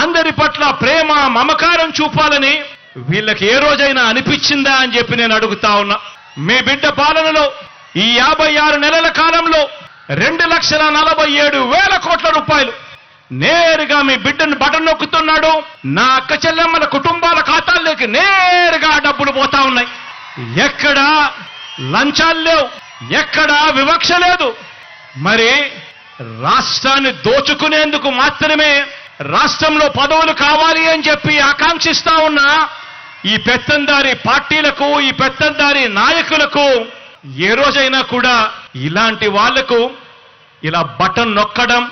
అందరి పట్ల ప్రేమ మమకారం చూపాలని వీళ్ళకి ఏ రోజైనా అనిపించిందా అని చెప్పి నేను అడుగుతా ఉన్నా. మీ బిడ్డ పాలనలో ఈ యాభై ఆరు నెలల కాలంలో రెండు లక్షల నలభై ఏడు వేల కోట్ల రూపాయలు నేరుగా మీ బిడ్డను బటన్ నొక్కుతున్నాడు. నా అక్క చెల్లెమ్మల కుటుంబాల ఖాతాల్లోకి నేరుగా డబ్బులు పోతా ఉన్నాయి. ఎక్కడా లంచాలు లేవు ఎక్కడా వివక్ష లేదు. మరి రాష్ట్రాన్ని దోచుకునేందుకు మాత్రమే రాష్ట్రంలో పదవులు కావాలి అని చెప్పి ఆకాంక్షిస్తా ఉన్న ఈ పెత్తందారి పార్టీలకు ఈ పెత్తందారి నాయకులకు ఏ రోజైనా కూడా ఇలాంటి వాళ్ళకు ఇలా బటన్ నొక్కడం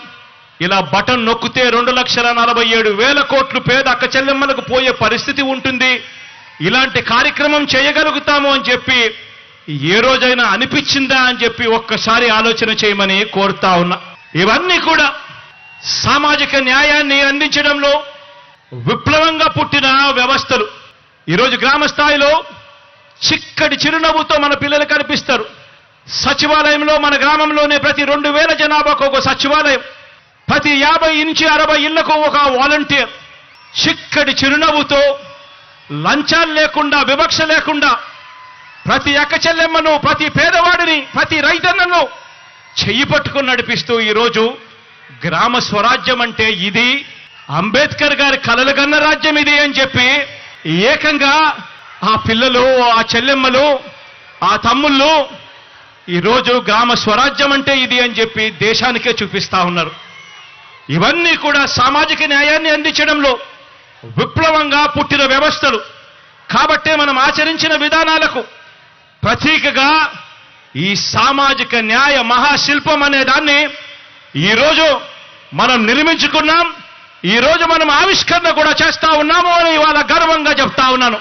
ఇలా బటన్ నొక్కితే రెండు లక్షల నలభై ఏడు వేల కోట్లు పేద అక్క చెల్లెమ్మలకు పోయే పరిస్థితి ఉంటుంది. ఇలాంటి కార్యక్రమం చేయగలుగుతాము అని చెప్పి ఏ రోజైనా అనిపించిందా అని చెప్పి ఒక్కసారి ఆలోచన చేయమని కోరుతా ఉన్నా. ఇవన్నీ కూడా సామాజిక న్యాయాన్ని అందించడంలో విప్లవంగా పుట్టిన వ్యవస్థలు. ఈరోజు గ్రామ స్థాయిలో చిక్కటి చిరునవ్వుతో మన పిల్లలు కనిపిస్తారు. సచివాలయంలో మన గ్రామంలోనే ప్రతి రెండు వేల జనాభాకు ఒక సచివాలయం. ప్రతి యాభై ఇంచి అరవై ఇళ్ళకు ఒక వాలంటీర్. చిక్కటి చిరునవ్వుతో లంచాలు లేకుండా వివక్ష లేకుండా ప్రతి అక్కచెల్లెమ్మను ప్రతి పేదవాడిని ప్రతి రైతన్నను చెయ్యి పట్టుకుని నడిపిస్తూ ఈరోజు గ్రామ స్వరాజ్యం అంటే ఇది. అంబేద్కర్ గారి కలలు కన్న రాజ్యం ఇది అని చెప్పి ఏకంగా ఆ పిల్లలు ఆ చెల్లెమ్మలు ఆ తమ్ముళ్ళు ఈరోజు గ్రామ స్వరాజ్యం అంటే ఇది అని చెప్పి దేశానికే చూపిస్తా ఉన్నారు. ఇవన్నీ కూడా సామాజిక న్యాయాన్ని అందించడంలో విప్లవంగా పుట్టిన వ్యవస్థలు. కాబట్టే మనం ఆచరించిన విధానాలకు ప్రతీకగా ఈ సామాజిక న్యాయ మహాశిల్పం అనే దాన్ని ఈరోజు మనం నిర్మించుకున్నాం ఈరోజు మనం ఆవిష్కరణ కూడా చేస్తా ఉన్నాము అని ఇవాళ గర్వంగా చెప్తా ఉన్నాను.